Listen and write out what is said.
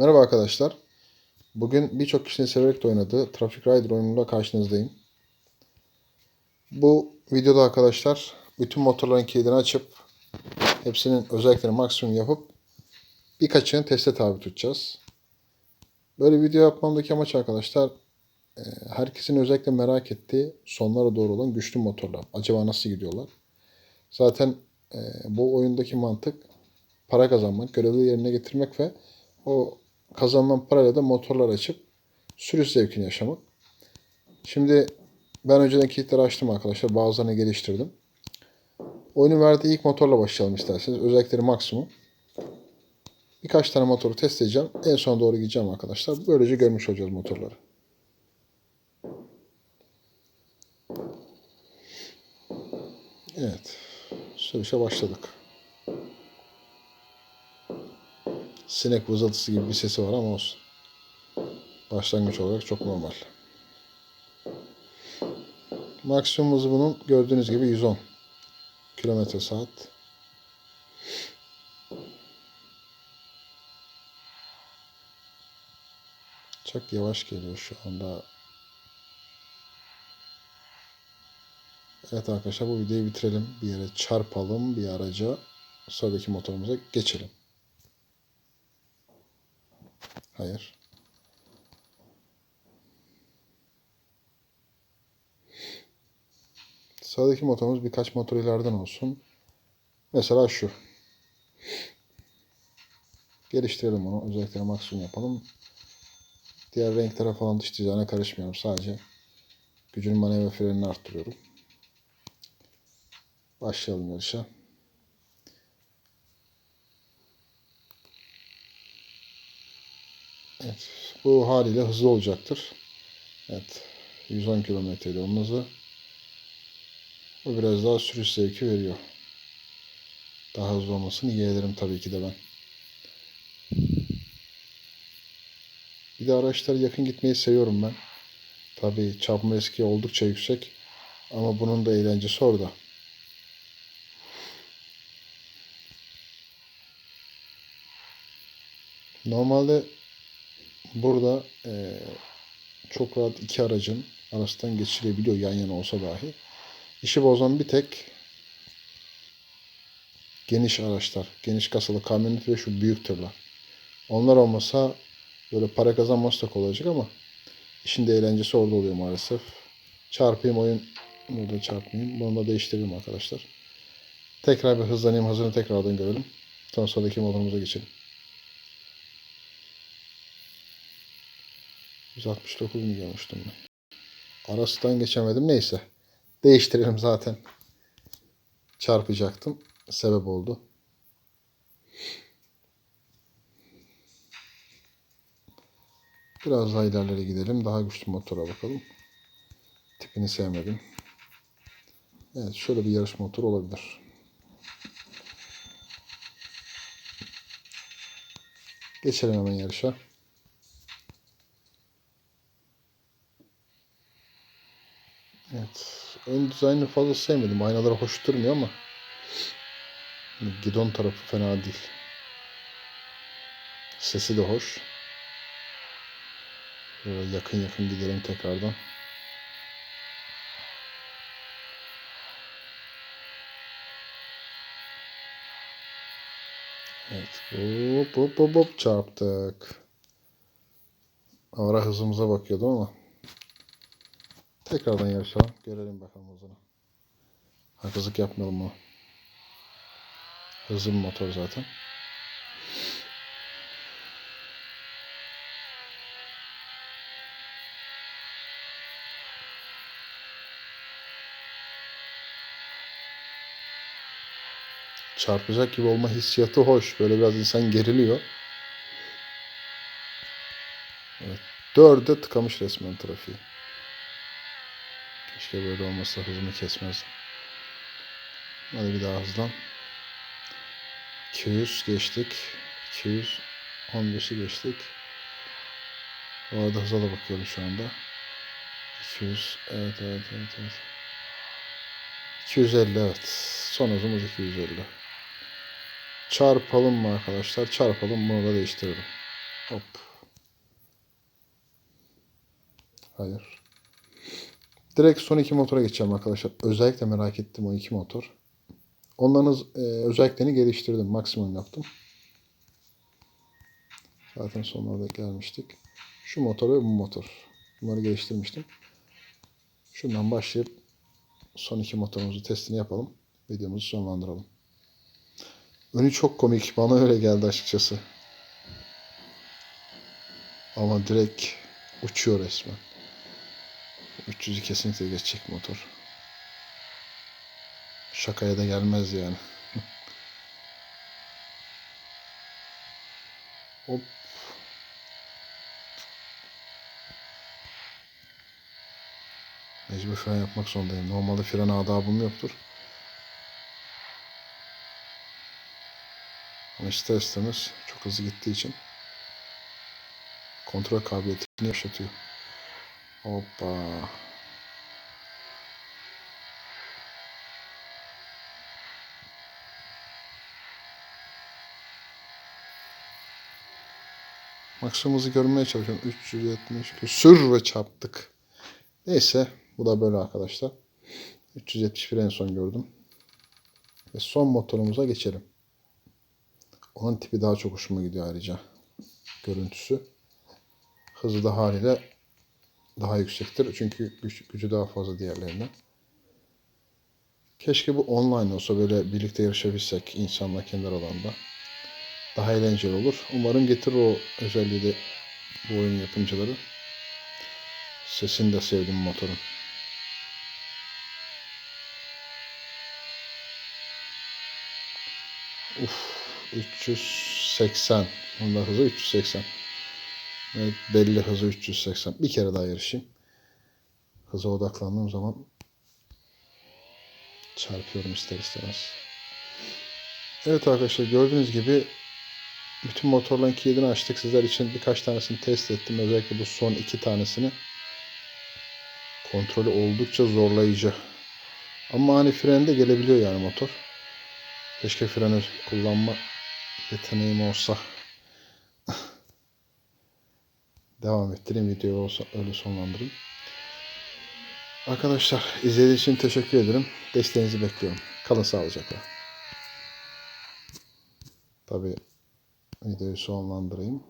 Merhaba arkadaşlar. Bugün birçok kişinin severek de oynadığı Traffic Rider oyunuyla karşınızdayım. Bu videoda arkadaşlar bütün motorların kilidini açıp hepsinin özelliklerini maksimum yapıp birkaçını teste tabi tutacağız. Böyle video yapmamdaki amaç arkadaşlar e, herkesin özellikle merak ettiği sonlara doğru olan güçlü motorlar. Acaba nasıl gidiyorlar? Zaten e, bu oyundaki mantık para kazanmak, görevleri yerine getirmek ve o kazanılan parayla da motorlar açıp sürüş zevkini yaşamak. Şimdi ben önceden kilitleri açtım arkadaşlar. Bazılarını geliştirdim. Oyunun verdiği ilk motorla başlayalım isterseniz. Özellikleri maksimum. Birkaç tane motoru test edeceğim. En son doğru gideceğim arkadaşlar. Böylece görmüş olacağız motorları. Evet. Sürüşe başladık. Sinek vızıltısı gibi bir sesi var ama olsun. Başlangıç olarak çok normal. Maksimum hızı bunun gördüğünüz gibi 110 kilometre saat. Çok yavaş geliyor şu anda. Evet arkadaşlar bu videoyu bitirelim. Bir yere çarpalım bir araca. Sıradaki motorumuza geçelim. Hayır. Sıradaki motorumuz birkaç motor ileriden olsun. Mesela şu. Geliştirelim onu. Özellikleri maksimum yapalım. Diğer renklere falan dış dizayna karışmıyorum. Sadece gücün manevra frenini arttırıyorum. Başlayalım yarışa. Evet. Bu haliyle hızlı olacaktır. Evet. 110 kilometreydi onun hızı. Bu biraz daha sürüş zevki veriyor. Daha hızlı olmasını yeğlerim tabii ki de ben. Bir de araçlara yakın gitmeyi seviyorum ben. Tabii çarpma riski oldukça yüksek. Ama bunun da eğlencesi orada. Normalde burada e, çok rahat iki aracın arasından geçilebiliyor yan yana olsa dahi. İşi bozan bir tek geniş araçlar, geniş kasalı kamyonet ve şu büyük tırlar. Onlar olmasa böyle para kazanması da olacak ama işin de eğlencesi orada oluyor maalesef. Çarpayım oyun burada çarpmayayım. Bunu da değiştirelim arkadaşlar. Tekrar bir hızlanayım. Hazırını tekrardan görelim. Sonra sıradaki modumuza geçelim. 169 mu görmüştüm ben. Arasından geçemedim. Neyse. Değiştirelim zaten. Çarpacaktım. Sebep oldu. Biraz daha ilerlere gidelim. Daha güçlü motora bakalım. Tipini sevmedim. Evet şöyle bir yarış motoru olabilir. Geçelim hemen yarışa. Evet. Ön dizaynını fazla sevmedim. Aynaları hoş durmuyor ama gidon tarafı fena değil. Sesi de hoş. Böyle yakın yakın gidelim tekrardan. Evet. Hop hop hop hop çarptık. Ara hızımıza bakıyordum ama. Tekrardan yarışalım. Görelim bakalım o zaman. Haksızlık yapmayalım o. Hızlı bir motor zaten. Çarpacak gibi olma hissiyatı hoş. Böyle biraz insan geriliyor. Evet. Dörde tıkamış resmen trafiği. Keşke böyle olmasa hızımı kesmezdim. Hadi bir daha hızlan. 200 geçtik. 215'i geçtik. Bu arada hıza da bakıyorum şu anda. 200 evet evet evet evet. 250 evet. Son hızımız 250. Çarpalım mı arkadaşlar? Çarpalım bunu da değiştirelim. Hop. Hayır. Direkt son iki motora geçeceğim arkadaşlar. Özellikle merak ettim o iki motor. Onların e, özelliklerini geliştirdim. Maksimum yaptım. Zaten sonlarda gelmiştik. Şu motor ve bu motor. Bunları geliştirmiştim. Şundan başlayıp son iki motorumuzu testini yapalım. Videomuzu sonlandıralım. Önü çok komik. Bana öyle geldi açıkçası. Ama direkt uçuyor resmen. 300'ü kesinlikle geçecek motor. Şakaya da gelmez yani. Hop. Mecbur fren yapmak zorundayım. Normalde fren adabım yoktur. Ama ister istemez çok hızlı gittiği için kontrol kabiliyetini yaşatıyor. Hoppa. Maksimum hızı görmeye çalışıyorum. 370 küsür ve çarptık. Neyse bu da böyle arkadaşlar. 371 en son gördüm. Ve son motorumuza geçelim. Onun tipi daha çok hoşuma gidiyor ayrıca. Görüntüsü. Hızı da haliyle daha yüksektir. Çünkü güç, gücü daha fazla diğerlerinden. Keşke bu online olsa böyle birlikte yarışabilsek insanla kendi aralarında. Daha eğlenceli olur. Umarım getirir o özelliği de bu oyun yapımcıları. Sesini de sevdim motorun. Uf, 380. Bunda hızı 380. Evet, belli hızı 380. Bir kere daha yarışayım. Hıza odaklandığım zaman çarpıyorum ister istemez. Evet arkadaşlar gördüğünüz gibi bütün motorların kilidini açtık. Sizler için birkaç tanesini test ettim. Özellikle bu son iki tanesini. Kontrolü oldukça zorlayıcı. Ama hani frende gelebiliyor yani motor. Keşke freni kullanma yeteneğim olsa. Devam ettireyim videoyu olsa öyle sonlandırayım. Arkadaşlar izlediğiniz için teşekkür ederim. Desteğinizi bekliyorum. Kalın sağlıcakla. Tabii videoyu sonlandırayım.